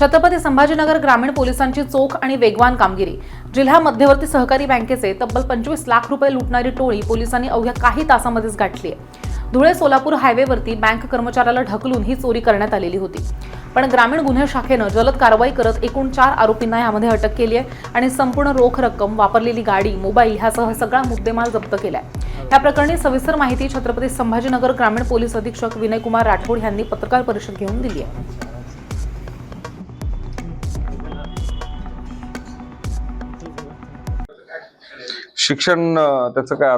छत्रपती संभाजीनगर ग्रामीण पोलिसांची चोख आणि वेगवान कामगिरी. जिल्हा मध्यवर्ती सहकारी बँकेचे तब्बल पंचवीस लाख रुपये लुटणारी टोळी पोलिसांनी अवघ्या काही तासामध्येच गाठली आहे. धुळे सोलापूर हायवेवरती बँक कर्मचाऱ्याला ढकलून ही चोरी करण्यात आलेली होती. पण ग्रामीण गुन्हे शाखेनं जलद कारवाई करत एकूण चार आरोपींना यामध्ये अटक केली आहे आणि संपूर्ण रोख रक्कम वापरलेली गाडी मोबाईल ह्यासह सगळा मुद्देमाल जप्त केलाय. या प्रकरणी सविस्तर माहिती छत्रपती संभाजीनगर ग्रामीण पोलीस अधीक्षक विनयकुमार राठोड यांनी पत्रकार परिषद घेऊन दिली आहे. शिक्षण त्याचं काय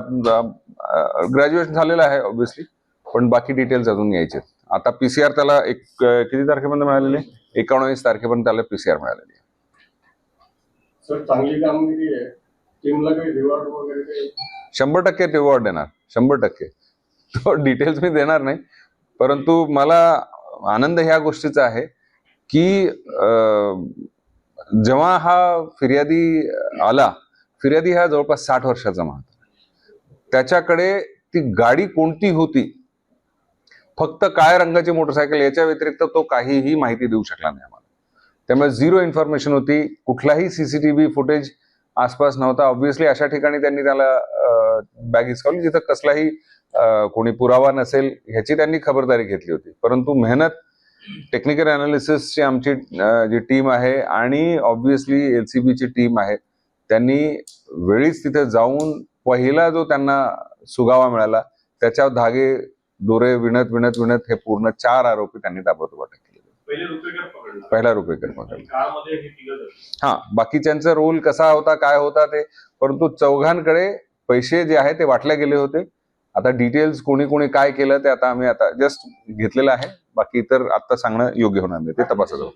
ग्रॅज्युएशन झालेलं आहे ऑब्व्हियसली पण बाकी डिटेल्स अजून यायचे आता पीसीआर त्याला एक किती तारखेपर्यंत मिळालेली आहे? एकोणावीस तारखेपर्यंत त्याला पीसीआर मिळालेली आहे. सर चांगली कामगिरी आहे. टीमला काही रिवॉर्ड वगैरे काही? शंभर टक्के रिवॉर्ड देणार. शंभर टक्के. तो डिटेल्स मी देणार नाही. परंतु मला आनंद ह्या गोष्टीचा आहे की जेव्हा हा फिर्यादी आला फिर्यादी हा जवळपास साठ वर्षाचा माणूस त्याच्याकडे ती गाडी कोणती होती फक्त काय रंगाची मोटरसायकल याच्या व्यतिरिक्त तो काहीही माहिती देऊ शकला नाही आम्हाला. त्यामुळे झिरो इन्फॉर्मेशन होती कुठलाही सीसीटीव्ही फुटेज आसपास नव्हता. ऑब्व्हियसली अशा ठिकाणी त्यांनी त्याला बॅग हिसकावली जिथं कसलाही कोणी पुरावा नसेल ह्याची त्यांनी खबरदारी घेतली होती. परंतु मेहनत टेक्निकल अनालिसिसची आमची जी टीम आहे आणि ऑब्व्हियसली एल सी बीची टीम आहे त्यांनी वेळीच तिथे जाऊन पहिला जो त्यांना सुगावा मिळाला त्याच्यावर धागे दोरे विणत विणत विणत हे पूर्ण चार आरोपी त्यांनी ताबडतोब अटक केले. पहिले रुपयेकर पकडला. हे बाकीच्यांचा रोल कसा होता काय होता ते परंतु चौघांकडे पैसे जे आहे ते वाटले गेले होते. आता डिटेल्स कोणी कोणी काय केलं ते आता आम्ही आता जस्ट घेतलेलं आहे. बाकी इतर आता सांगणं योग्य होणार नाही. ते तपासत आहोत.